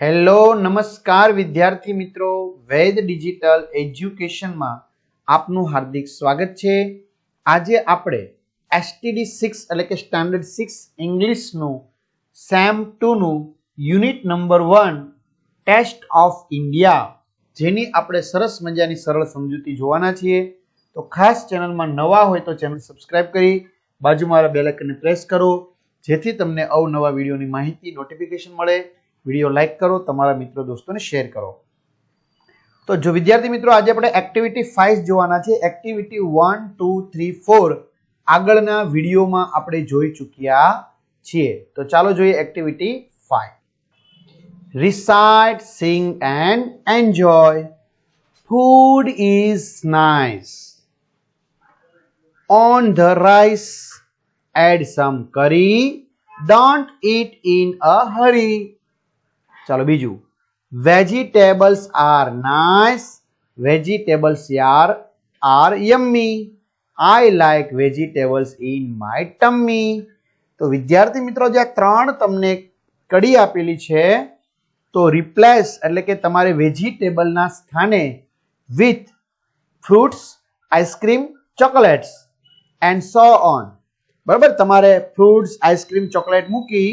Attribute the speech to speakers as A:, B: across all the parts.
A: Hello, નમસ્કાર વિદ્યાર્થી મિત્રો. વૈદ ડિજિટલ એજ્યુકેશનમાં આપનું હાર્દિક સ્વાગત છે. આજે આપણે એસટીડી સિક્સ એટલે કે સ્ટાન્ડર્ડ સિક્સ ઇંગ્લિશનું સેમ ટુનું unit number one taste of India જેની આપણે સરસ મજાની સરળ સમજૂતી જોવાના છીએ. તો ખાસ ચેનલમાં નવા હોય તો ચેનલ સબસ્ક્રાઇબ કરી, બાજુમાં બેલ આઇકનને પ્રેસ કરો, જેથી તમને અવનવા વિડીયોની માહિતી નોટિફિકેશન મળે. વીડિયો લાઈક કરો, તમારા મિત્રો દોસ્તોને શેર કરો. તો જો વિદ્યાર્થી મિત્રો, આજે આપણે એક્ટિવિટી ફાઇવ જોવાના છે. Activity one two three four આગળના વિડીયોમાં આપણે જોઈ ચૂક્યા છીએ. તો ચાલો જોઈએ activity five recite sing and enjoy food is nice on the rice add some curry don't eat in a hurry. ચાલો બીજું. વેજીટેબલ્સ આર નાઇસ વેજીટેબલ્સ યાર are yummy I like vegetables in my tummy તો વિદ્યાર્થી મિત્રો, જે આ ત્રણ તમને કડી આપેલી છે, તો રિપ્લેસ એટલે કે તમારે વેજીટેબલના સ્થાને with fruits ice cream chocolates and so on બરાબર? તમારે ફ્રૂટ્સ આઈસ્ક્રીમ ચોકલેટ મૂકી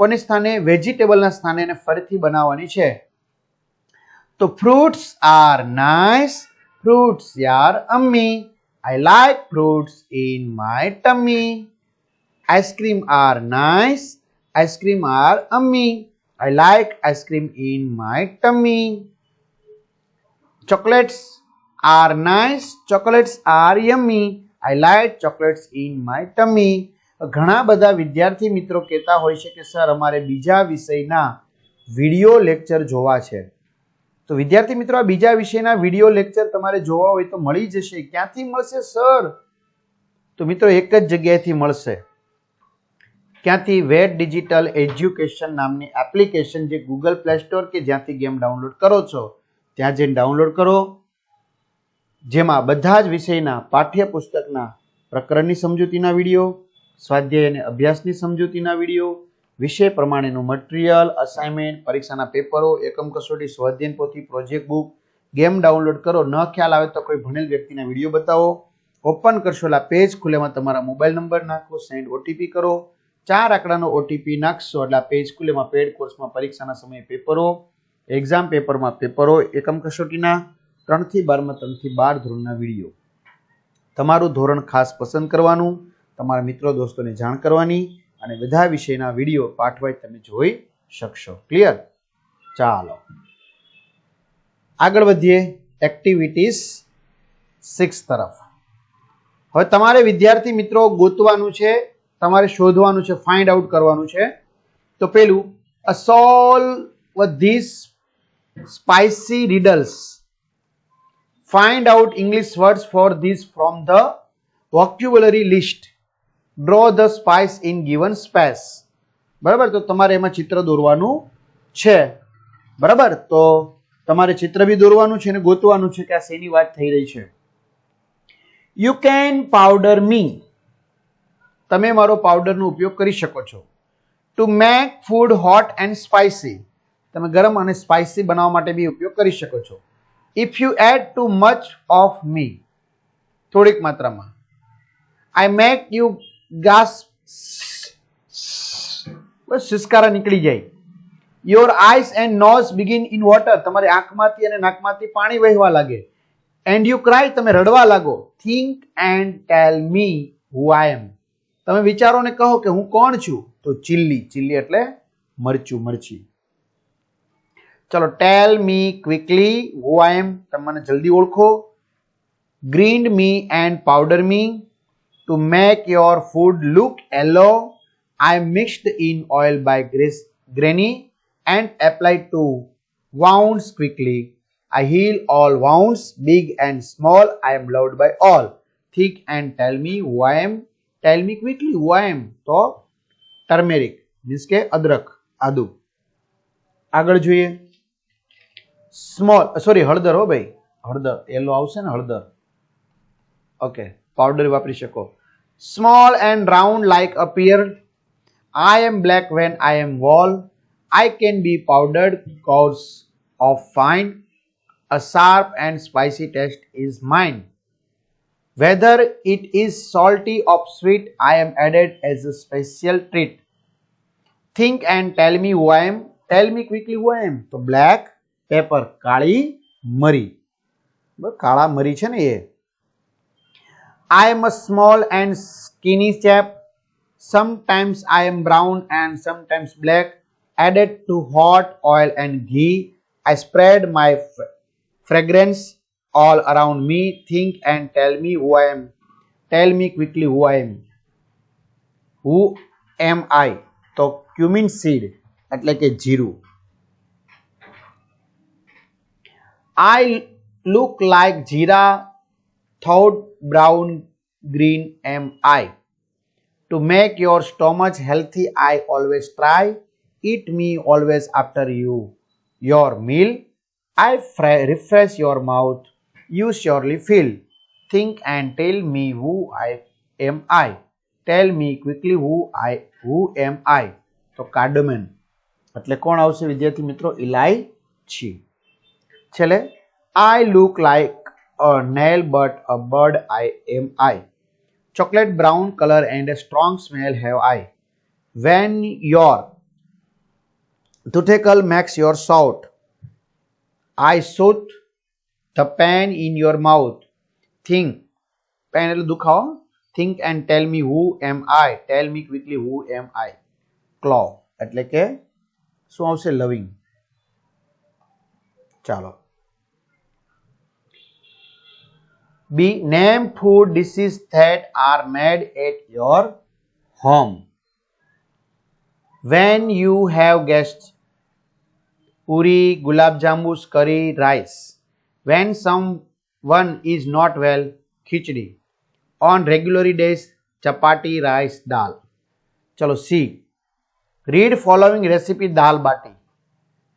A: કોની સ્થાને? વેજીટેબલના સ્થાને એને ફરીથી બનાવવાની છે. તો ફ્રૂટ્સ આર નાઇસ, ફ્રૂટ્સ યાર yummy. I like fruits in my tummy ice cream are nice, ice cream are yummy. I like ice cream in my tummy chocolates are nice, chocolates are yummy. I like chocolates in my tummy ઘણા બધા વિદ્યાર્થી મિત્રો કહેતા હોય છે કે, sir, અમારે બીજા વિષયના વીડિયો લેક્ચર જોવા છે. તો વિદ્યાર્થી મિત્રો, આ બીજા વિષયના વીડિયો લેક્ચર તમારે જોવા હોય તો મળી જશે. ક્યાંથી મળશે, સર? તો મિત્રો, એક જ જગ્યાએથી મળશે. ક્યાંથી? વેટ ડિજિટલ એજ્યુકેશન નામની એપ્લિકેશન જે ગૂગલ પ્લે સ્ટોર કે જ્યાંથી ગેમ ડાઉનલોડ કરો છો. ત્યાં જઈને ડાઉનલોડ કરો. જેમાં બધા જ વિષયના પાઠ્યપુસ્તકના પ્રકરણની સમજૂતીના વીડિયો સ્વાધ્યાય અને અભ્યાસની સમજૂતીના વીડિયો, વિષય પ્રમાણેનું મટીરિયલ અસાઇનમેન્ટ પરીક્ષાના પેપરો એકમ કસોટી, સ્વાધ્યાયન પોથી પ્રોજેક્ટ બુક ગેમ ડાઉનલોડ કરો, ન ખ્યાલ આવે તો કોઈ ભણેલ વ્યક્તિના વીડિયો બતાવો. ઓપન કરશો એટલે પેજ ખુલેમાં તમારા મોબાઈલ નંબર નાખો સેન્ડ ઓટીપી કરો. ચાર આંકડાનો ઓટીપી નાખશો, એટલે પેજ ખુલેમાં પેડ કોર્સમાં પરીક્ષાના સમયે પેપરો એક્ઝામ પેપરમાં પેપરો એકમ કસોટીના, ત્રણથી બારમાં, ત્રણથી બાર ધોરણના વીડિયો. તમારું ધોરણ ખાસ પસંદ કરવાનું તમારા મિત્રો, દોસ્તોને જાણ કરવાની અને બધા વિષયના વીડિયો પાઠવાય તમે જોઈ શકશો. ક્લિયર ચાલો. આગળ વધીએ. એક્ટિવિટીઝ સિક્સ તરફ. હવે તમારે વિદ્યાર્થી મિત્રો ગોતવાનું છે, તમારે શોધવાનું છે ફાઇન્ડ આઉટ કરવાનું છે. તો પેલું અ solve this spicy riddles find out english words for this from the vocabulary list. Draw the spice in given space બરાબર? તો તમારે એમાં ચિત્ર દોરવાનું છે. બરાબર? તો તમારે ચિત્ર બી દોરવાનું છે અને ગોતવાનું છે કે આ શેની વાત થઈ રહી છે? યુ કેન પાવડર મી તમે મારો પાવડરનો ઉપયોગ કરી શકો છો. To make food hot and spicy તમે ગરમ અને સ્પાઇસી બનાવવા માટે બી ઉપયોગ કરી શકો છો. If you add too much of me થોડીક માત્રામાં. આઈ મેક યુ ગાસ બસ સિસકારા નીકળી જાય. Your eyes and nose begin in water તમારી આંખમાંથી અને નાકમાંથી પાણી વહેવા લાગે. એન્ડ યુ ક્રાય તમે રડવા લાગો. Think and tell me who I am તમે વિચારો ને કહો કે હું કોણ છું? તો ચિલ્લી. ચિલ્લી એટલે મરચું, મરચી. ચલો ટેલ મી ક્વિકલી હુ આઈ એમ તમે મને જલ્દી ઓળખો. Grind me and powder me to make your food look yellow I mixed in oil by grace granny and apply to wounds quickly. I heal all wounds, big and small, I am loved by all. Thick and tell me who I am, tell me quickly who I am. તો turmeric means કે અદરક આદુ આગળ જોઈએ। Small sorry હળદર હો ભાઈ હળદર એલો આવશે ને, હળદર। ઓકે પાવડર વાપરી શકો. small and round like a pear. I am black when I am wall. I can be powdered because of fine. A sharp and spicy taste is mine. Whether it is salty or sweet, I am added as a special treat. Think and tell me who I am. Tell me quickly who I am. તો black pepper કાળી મરી કાળા મરી છે ને એ I am a small and skinny chap. Sometimes I am brown and sometimes black. Added to hot oil and ghee, I spread my fragrance all around me. Think and tell me who I am. Tell me quickly who I am. Who am I? So cumin seed, seed like a જીરું I look like Jira thought brown green am I. To make your stomach healthy, I always try. Eat me always after you. Your meal, I refresh your mouth. You surely feel. Think and tell me who I am I. Tell me quickly who I who am I. તો કાર્ડમેન એટલે કોણ આવશે વિદ્યાર્થી મિત્રો ઇલાયચી છેલ્લે I look like a nail but a bird I am I. chocolate brown color and a strong smell have I. When your toothache makes your shout, I shoot the pen in your mouth. Think, pen એટલે દુખાવો think and tell me who am I. Tell me quickly who am I. Claw એટલે કે શું આવશે લવિંગ ચાલો B. Name food dishes that are made at your home. When you have guests, puri, gulab jamus, curry, rice. When someone is not well, khichdi. On regular days, chapati, rice, dal. ચલો C read following recipe dal બાટી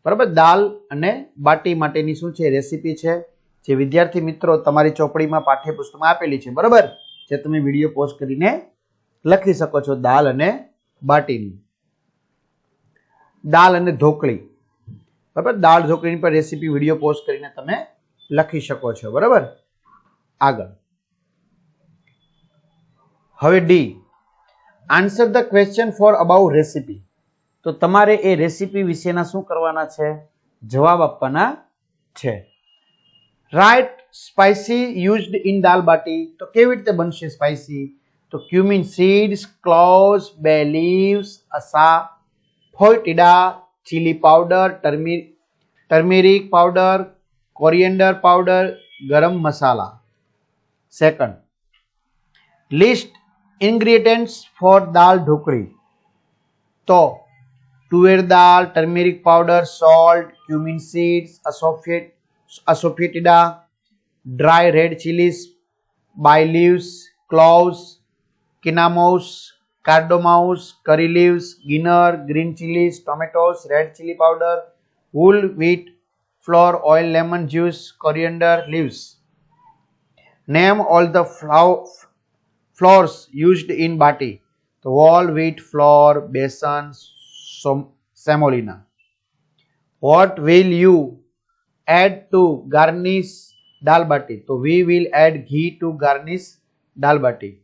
A: બરાબર દાલ અને બાટી માટેની શું છે recipe છે જે વિદ્યાર્થી મિત્રો તમારી ચોપડીમાં પાઠ્યપુસ્તકમાં આપેલી છે, બરાબર? જે તમે વીડિયો પોસ્ટ કરીને લખી શકો છો, દાલ અને બાટીની. દાલ અને ઢોકળી. બરાબર? દાળ ઢોકળીની પર રેસીપી વીડિયો પોસ્ટ કરીને તમે લખી શકો છો, બરાબર? આગળ. હવે D answer the question for about recipe તો તમારે એ રેસીપી વિશેના શું કરવાના છે? જવાબ આપવાના છે. Right spicy used in dal બાટી તો કેવી રીતે બનશે સ્પાઇસી તો cumin seeds cloves bay leaves asafoetida chilli powder ટર્મી turmeric powder coriander powder garam masala. Second list ingredients for dal dhokli. તો તુવેર દાળ turmeric powder salt cumin seeds asafoetida asopetida, dry red chilies, bay leaves, cloves, cinnamon, cardamom, curry leaves, ginger, green chilies, tomatoes, red chili powder, wool, wheat, flour, oil, lemon juice, coriander leaves. Name all the flours used in bati. તો whole wheat flour, besan, semolina. What will you to garnish dal bati so we will add ghee to garnish dal bati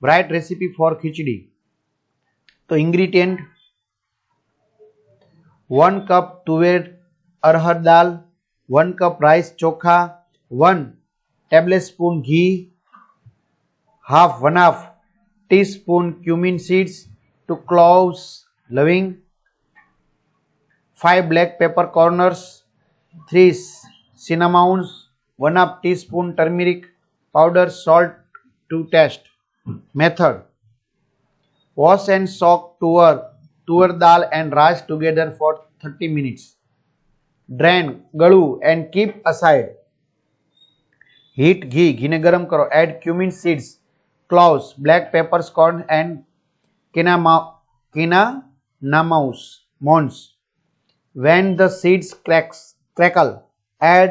A: write recipe for khichdi so ingredient one cup tuver arhar dal one cup rice chokha one tablespoon ghee half one half teaspoon cumin seeds two cloves loving five black pepper corners three cinnamons one half teaspoon turmeric powder salt to taste method wash and soak tuor tuor dal and rice together for 30 minutes drain ગળું and keep aside heat ઘી ઘીને ગરમ કરો add cumin seeds cloves black peppers corn and kinama kinanamus mons when the seeds cracks crackle. Add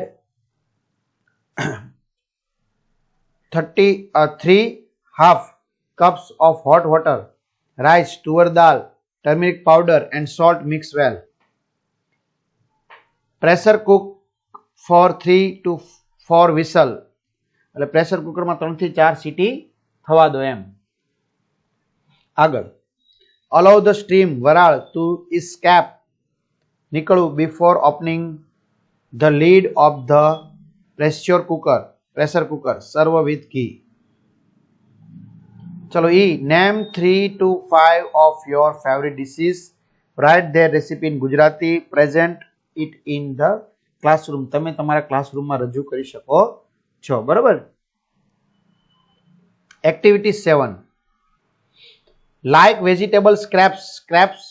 A: 30 uh, 3 half cups of hot water rice tuvar dal turmeric powder and salt mix well. Pressure cook four three two four whistle એટલે pressure કુકરમાં ત્રણથી ચાર સીટી થવા દો એમ. આગળ. Allow the stream વરાળ ટુ ઇસ્કેપ નીકળવું before opening the lid of the pressure cooker pressure cooker serve with ghee ચલો ઈ name three to five of your favourite dishes write their recipe in Gujarati present it in the classroom તમે તમારા ક્લાસરૂમમાં રજૂ કરી શકો છો, બરાબર? Activity seven like vegetable scraps scraps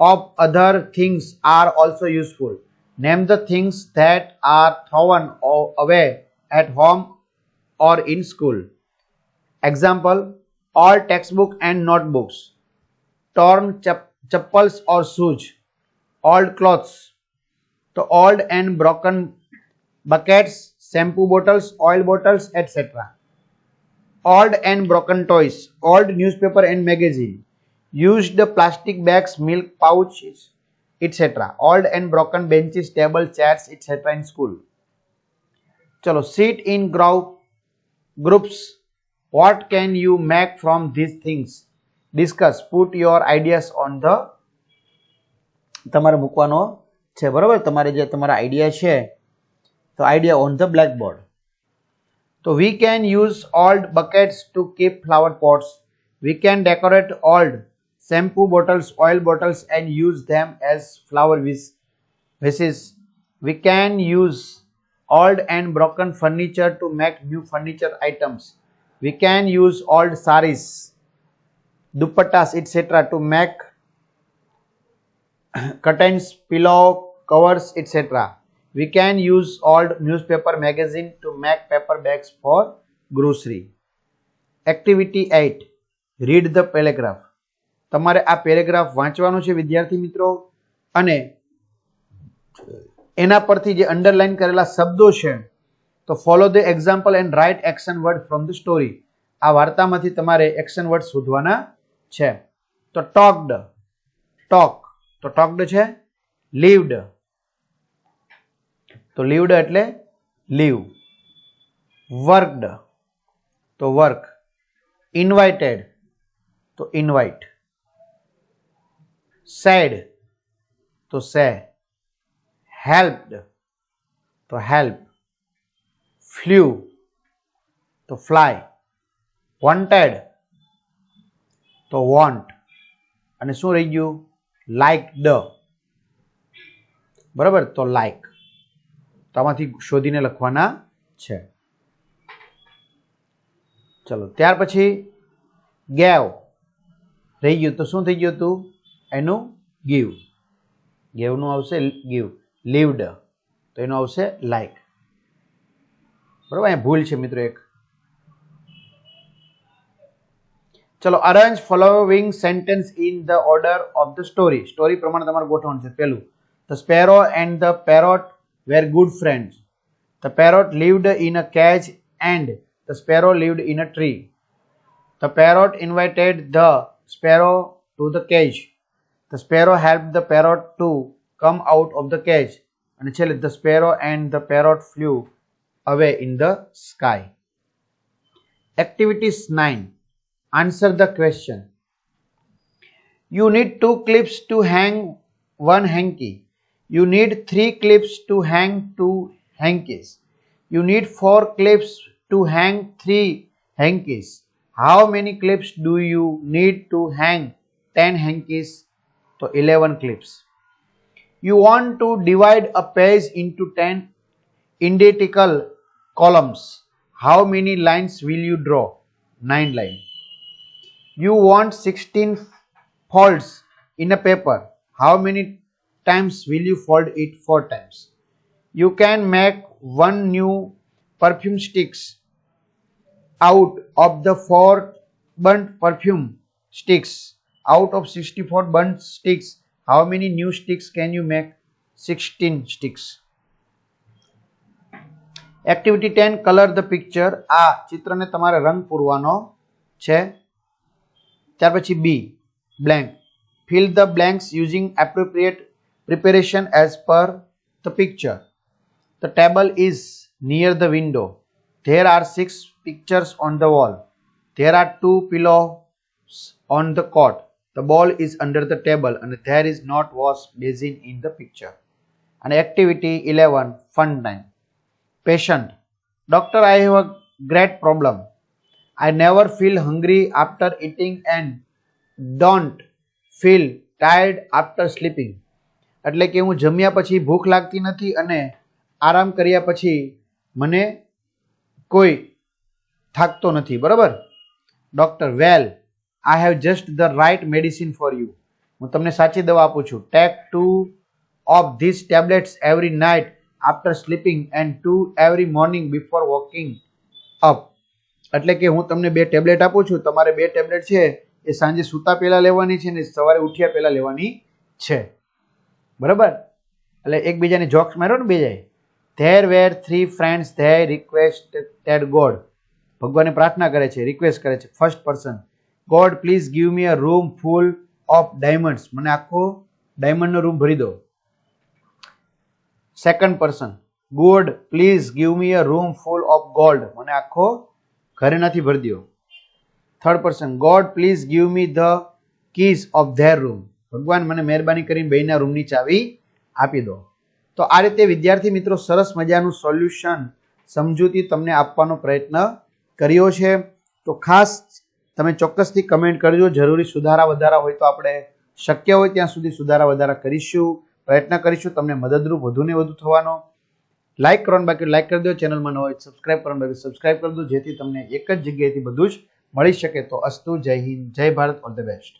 A: of other things are also useful. Name the things that are thrown away at home or in school. Example all textbook and notebooks. Torn chap- chappals or shoes. Old clothes. The old and broken buckets shampoo bottles oil bottles etc old and broken toys, old newspaper and magazine, used plastic bags, milk pouches, etc. Old and broken benches, tables, chairs, etc. in school. Chalo, sit in group, groups. What can you make from these things? Discuss. Put your ideas on the. Tamara mukwano. Tamara tamara idea share. So idea on the blackboard. So we can use old buckets to keep flower pots. We can decorate old shampoo bottles, oil bottles and use them as flower vases. We can use old and broken furniture to make new furniture items. We can use old saris, dupattas etc. to make curtains, pillow, covers etc. We can use old newspaper magazine to make paper bags for grocery. Activity 8. Read the paragraph. તમારે આ paragraph વાંચવાનું છે, વિદ્યાર્થી મિત્રો? અને એના પરથી જે અંડરલાઈન કરેલા શબ્દો છે, તો follow the example and write action word from the story આ વાર્તામાંથી તમારે એક્શન વર્ડ શોધવાના છે. તો ટોકડ ટોક તો ટોકડ છે લીવડ તો લીવડ એટલે લીવ વર્કડ તો વર્ક ઇન્વાઇટેડ તો ઇન્વાઇટ સેડ તો સે હેલ્પડ તો હેલ્પ ફ્લ્યુ તો ફ્લાય વોન્ટેડ તો વોન્ટ અને શું રહી ગયું? લાઇક ડ બરાબર? તો લાઇક તો આમાંથી શોધીને લખવાના છે. ચલો, ત્યાર પછી, ગેવ, રહી ગયું, તો શું થઈ ગયું હતું? એનું ગીવ. ગેવનું આવશે ગીવ. લીવડ. તો એનું આવશે લાઈક. બરાબર? અહીંયા ભૂલ છે મિત્રો એક. ચલો arrange following sentence in the order of the story story પ્રમાણે તમારે ગોઠવણ છે પહેલું. The sparrow and the parrot were good friends the parrot lived in a cage and the sparrow lived in a tree the parrot invited the sparrow to the cage. The sparrow helped the parrot to come out of the cage. And actually, the sparrow and the parrot flew away in the sky. Activities 9. Answer the question. You need two clips to hang one hanky. You need three clips to hang two hankies. You need four clips to hang three hankies. How many clips do you need to hang 10 hankies so 11 clips. You want to divide a page into 10 identical columns. How many lines will you draw? 9 lines. You want 16 folds in a paper. How many times will you fold it? 4 times. You can make one new perfume sticks out of the four burnt perfume sticks out of 64 burnt sticks how many new sticks can you make 16 sticks activity ten colour the picture આ ચિત્રને તમારે રંગ પૂરવાનો છે ત્યાર પછી B blank fill the blanks using appropriate preparation as per the picture. The table is near the window. There are six pictures on the wall. There are two pillows on the cot. The ball is under the table and there is not wash basin in the picture. And activity 11 fun time. Patient. Doctor, I have a great problem. I never feel hungry after eating and don't feel tired after sleeping. એટલે કે હું જમ્યા પછી ભૂખ લાગતી નથી અને આરામ કર્યા પછી મને કોઈ થાકતો નથી બરાબર doctor well I have just the right medicine for you હું તમને સાચી દવા આપું છું. Take two of this tablets every night after sleeping and two every morning before walking up એટલે કે હું તમને બે ટેબ્લેટ આપું છું. તમારે બે ટેબ્લેટ છે, એ સાંજે સૂતા પહેલાં લેવાની છે ને સવારે ઉઠ્યા પહેલાં લેવાની છે. બરાબર? એટલે એકબીજાને જોક્સ માર્યો ને બે જાય. There were three friends they requested God ભગવાનને પ્રાર્થના કરે છે રિક્વેસ્ટ કરે છે. First person God please give me a room full of diamonds મને આખો ડાયમંડનો રૂમ ભરી દો. Second person God please give me a room full of gold મને આખો ઘરેનાથી ભરી દો. Third person God please give me the keys of their room ભગવાન મને મહેરબાની કરીને બેના રૂમની ચાવી આપી દો. તો આ રીતે વિદ્યાર્થી મિત્રો સરસ મજાનું સોલ્યુશન સમજૂતી તમને આપવાનો પ્રયત્ન કર્યો છે. તો ખાસ તમે ચોક્કસથી કમેન્ટ કરજો. જરૂરી સુધારા વધારા હોય તો આપણે શક્ય હોય ત્યાં સુધી સુધારા વધારા કરીશું, પ્રયત્ન કરીશું. તમને મદદરૂપ વધુ ને વધુ થવાનો. લાઇક કરવાનું બાકી લાઇક કરી દો. ચેનલમાં ન હોય સબસ્ક્રાઇબ કરવાનું બાકી સબસ્ક્રાઇબ કરી દો. જેથી તમને એક જ જગ્યાએથી બધું જ મળી શકે. તો અસ્તુ. જય હિન્દ. જય ભારત. All the best